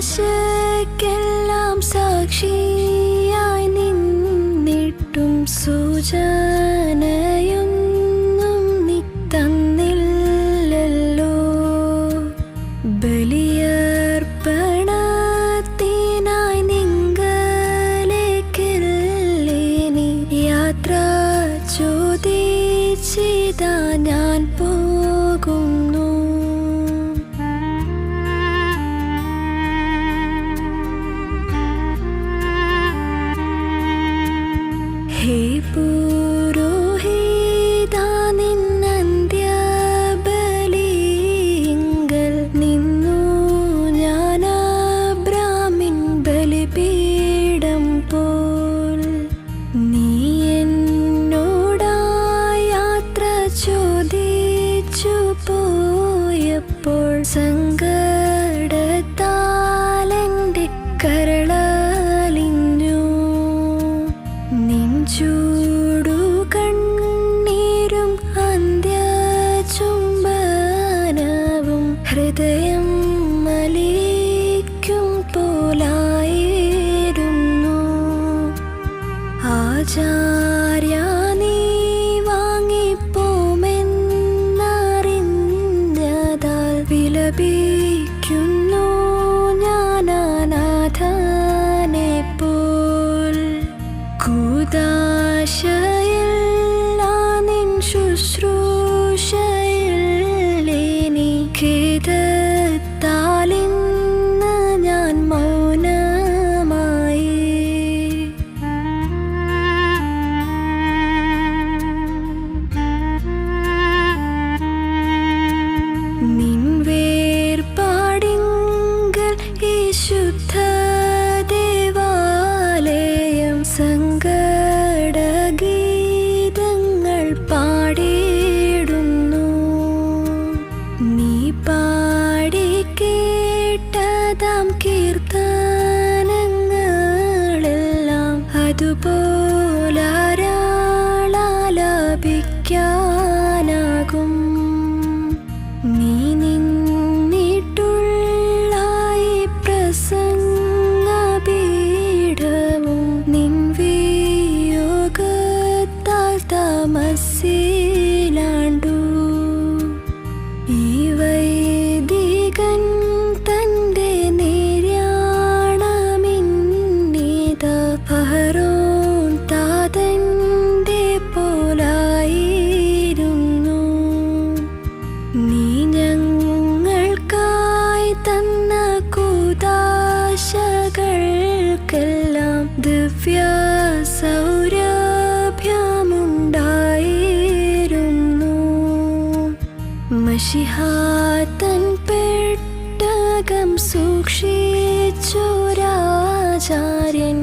ആശക്കെല്ലാം സാക്ഷിയായി നിന്നിട്ടും സൂചനയൊന്നും നീ തന്നില്ലല്ലോ. ബലിയർപ്പണത്തിനായി നിങ്കലേക്കില്ലേനി യാത്ര ചോദിച്ചിതാ ഞാൻ പോകും. pun 家。കീർത്തനങ്ങളെല്ലാം അതുപോലെ ശിഹാത്തൻ പെട്ടകം സൂക്ഷിച്ചു രാജാര്യൻ